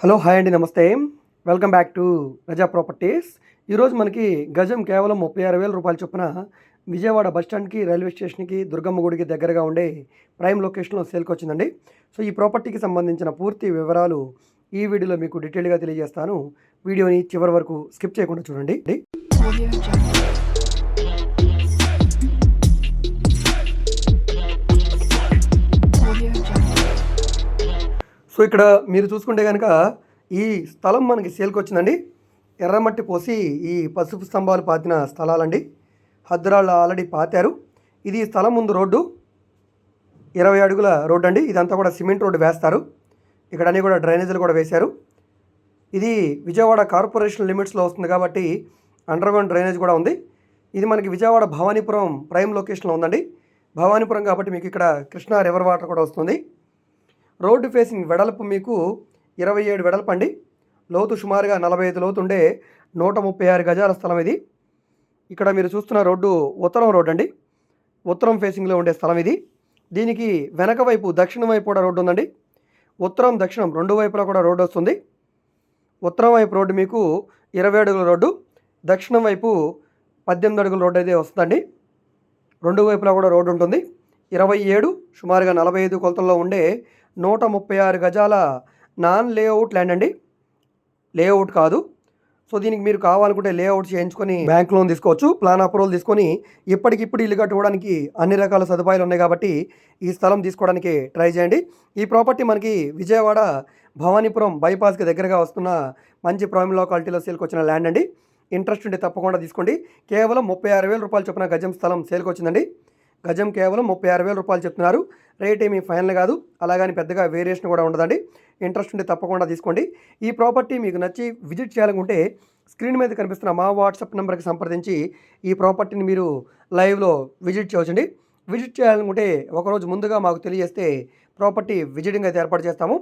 Hello hi అండి నమస్తే. Welcome back to Raza properties. ఈరోజు మనకి గజం కేవలం ముప్పై ఆరు వేల రూపాయల చొప్పున విజయవాడ బస్ స్టాండ్కి రైల్వే స్టేషన్కి దుర్గమ్మ గుడికి దగ్గరగా ఉండే ప్రైమ్ లొకేషన్లో సేల్కి వచ్చిందండి. సో ఈ ప్రాపర్టీకి సంబంధించిన పూర్తి వివరాలు ఈ వీడియోలో మీకు డీటెయిల్గా తెలియజేస్తాను. వీడియోని చివరి వరకు స్కిప్ చేయకుండా చూడండి. సో ఇక్కడ మీరు చూసుకుంటే కనుక ఈ స్థలం మనకి సేల్కి వచ్చిందండి. ఎర్రమట్టి పోసి ఈ పసుపు స్తంభాలు పాతిన స్థలాలండి. హద్దురాళ్ళు ఆల్రెడీ పాతారు. ఇది స్థలం ముందు రోడ్డు. ఇరవై అడుగుల రోడ్డు అండి ఇదంతా కూడా సిమెంట్ రోడ్డు వేస్తారు. ఇక్కడ అన్నీ కూడా డ్రైనేజీలు కూడా వేశారు. ఇది విజయవాడ కార్పొరేషన్ లిమిట్స్లో వస్తుంది కాబట్టి అండర్గ్రౌండ్ డ్రైనేజ్ కూడా ఉంది. ఇది మనకి విజయవాడ భవానీపురం ప్రైమ్ లొకేషన్లో ఉందండి. భవానీపురం కాబట్టి మీకు ఇక్కడ కృష్ణా రివర్ వాటర్ కూడా వస్తుంది. రోడ్డు ఫేసింగ్ వెడల్పు మీకు ఇరవై ఏడు వెడల్పు అండి లోతు సుమారుగా నలభై ఐదు లోతు ఉండే నూట ముప్పై ఆరు గజాల స్థలం ఇది. ఇక్కడ మీరు చూస్తున్న రోడ్డు ఉత్తరం రోడ్ అండి. ఉత్తరం ఫేసింగ్లో ఉండే స్థలం ఇది. దీనికి వెనక వైపు దక్షిణం వైపు కూడా రోడ్డు ఉందండి. ఉత్తరం దక్షిణం రెండు వైపులా కూడా రోడ్డు వస్తుంది. ఉత్తరం వైపు రోడ్డు మీకు ఇరవై అడుగుల రోడ్డు. దక్షిణం వైపు పద్దెనిమిది అడుగుల రోడ్డు అయితే వస్తుందండి. రెండు వైపులా కూడా రోడ్డు ఉంటుంది. ఇరవై ఏడు సుమారుగా నలభై ఐదు కొలతల్లో ఉండే నూట ముప్పై ఆరు గజాల నాన్ లేఅవుట్ ల్యాండ్ అండి. లేఅవుట్ కాదు. సో దీనికి మీరు కావాలనుకుంటే లేఅవుట్ చేయించుకొని బ్యాంక్ లోన్ తీసుకోవచ్చు ప్లాన్ అప్రూవల్ తీసుకొని ఇప్పటికిప్పుడు ఇల్లు కట్టుకోవడానికి అన్ని రకాల సదుపాయాలు ఉన్నాయి కాబట్టి ఈ స్థలం తీసుకోవడానికి ట్రై చేయండి. ఈ ప్రాపర్టీ మనకి విజయవాడ భవానీపురం బైపాస్కి దగ్గరగా వస్తున్న మంచి ప్రైమ్ లోకాలిటీలో సేల్కి వచ్చిన ల్యాండ్ అండి. ఇంట్రెస్ట్ ఉంటే తప్పకుండా తీసుకోండి. కేవలం ముప్పై ఆరు వేల రూపాయలు చొప్పున గజం స్థలం సేల్కి వచ్చిందండి. గజం కేవలం ముప్పై ఆరు వేల రూపాయలు చెప్తున్నారు. రేట్ ఏమీ ఫైనల్ కాదు. అలాగని పెద్దగా వేరియేషన్ కూడా ఉండదండి. ఇంట్రెస్ట్ ఉంటే తప్పకుండా తీసుకోండి. ఈ ప్రాపర్టీ మీకు నచ్చి విజిట్ చేయాలనుకుంటే స్క్రీన్ మీద కనిపిస్తున్న మా వాట్సాప్ నెంబర్కి సంప్రదించి ఈ ప్రాపర్టీని మీరు లైవ్లో విజిట్ చేయవచ్చండి. విజిట్ చేయాలనుకుంటే ఒకరోజు ముందుగా మాకు తెలియజేస్తే ప్రాపర్టీ విజిటింగ్ అయితే ఏర్పాటు చేస్తాము.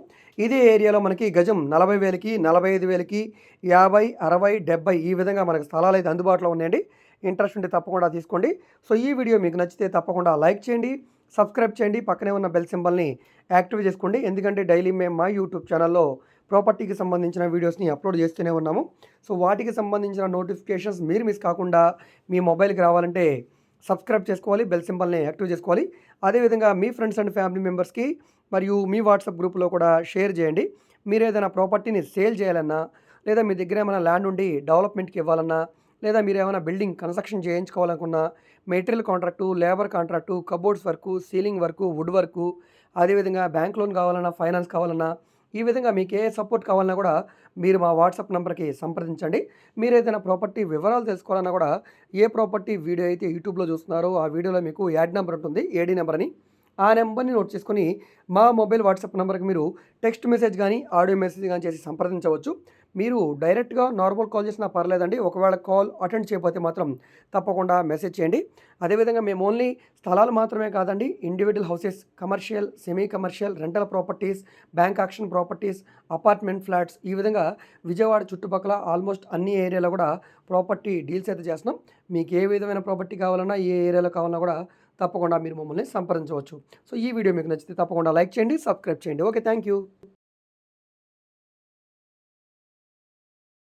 ఇదే ఏరియాలో మనకి గజం నలభై వేలకి నలభై ఐదు వేలకి యాభై అరవై డెబ్బై ఈ విధంగా మనకు స్థలాలు అయితే అందుబాటులో ఉన్నాయండి. ఇంట్రెస్ట్ ఉంటే తప్పకుండా తీసుకోండి. సో ఈ వీడియో మీకు నచ్చితే తప్పకుండా లైక్ చేయండి. సబ్స్క్రైబ్ చేయండి. పక్కనే ఉన్న బెల్ సింబల్ని యాక్టివ్ చేసుకోండి. ఎందుకంటే డైలీ మేము మా యూట్యూబ్ ఛానల్లో ప్రాపర్టీకి సంబంధించిన వీడియోస్ని అప్లోడ్ చేస్తూనే ఉన్నాము. సో వాటికి సంబంధించిన నోటిఫికేషన్స్ మీరు మిస్ కాకుండా మీ మొబైల్కి రావాలంటే సబ్స్క్రైబ్ చేసుకోవాలి. బెల్ సింబల్ని యాక్టివ్ చేసుకోవాలి. అదేవిధంగా మీ ఫ్రెండ్స్ అండ్ ఫ్యామిలీ మెంబర్స్కి మరియు మీ వాట్సాప్ గ్రూప్లో కూడా షేర్ చేయండి. మీరు ఏదైనా ప్రాపర్టీని సేల్ చేయాలన్నా లేదా మీ దగ్గర ఏమైనా ల్యాండ్ ఉండి డెవలప్మెంట్కి ఇవ్వాలన్నా లేదా మీరు ఏమైనా building construction చేయించుకోవాలనుకున్నా material contract labour contract cupboards work ceiling work wood work అదేవిధంగా బ్యాంక్ లోన్ కావాలన్నా ఫైనాన్స్ కావాలన్నా ఈ విధంగా మీకు ఏ సపోర్ట్ కావాలన్నా కూడా మీరు మా వాట్సాప్ నెంబర్కి సంప్రదించండి. మీరు ఏదైనా ప్రాపర్టీ వివరాలు తెలుసుకోవాలన్నా కూడా ఏ ప్రాపర్టీ వీడియో అయితే యూట్యూబ్లో చూస్తున్నారో ఆ వీడియోలో మీకు యాడ్ నెంబర్ ఉంటుంది ఏడీ నెంబర్ అని ఆ నెంబర్ని నోట్ చేసుకొని మా మొబైల్ వాట్సాప్ నెంబర్కి మీరు టెక్స్ట్ మెసేజ్ కానీ ఆడియో మెసేజ్ కానీ చేసి సంప్రదించవచ్చు. మీరు డైరెక్ట్గా నార్మల్ కాల్ చేసినా పర్లేదండి. ఒకవేళ కాల్ అటెండ్ చేయకపోతే మాత్రం తప్పకుండా మెసేజ్ చేయండి. అదేవిధంగా మేము ఓన్లీ స్థలాలు మాత్రమే కాదండి individual houses commercial semi commercial rental properties bank auction properties apartment flats ఈ విధంగా విజయవాడ చుట్టుపక్కల ఆల్మోస్ట్ అన్ని ఏరియాలో కూడా ప్రాపర్టీ డీల్స్ అయితే చేస్తున్నాం. మీకు ఏ విధమైన ప్రాపర్టీ కావాలన్నా ఏ ఏరియాలో కావాలన్నా కూడా తప్పకుండా మీరు మమ్మల్ని సంప్రదించవచ్చు. సో ఈ వీడియో మీకు నచ్చితే తప్పకుండా లైక్ చేయండి సబ్స్క్రైబ్ చేయండి. Okay thank you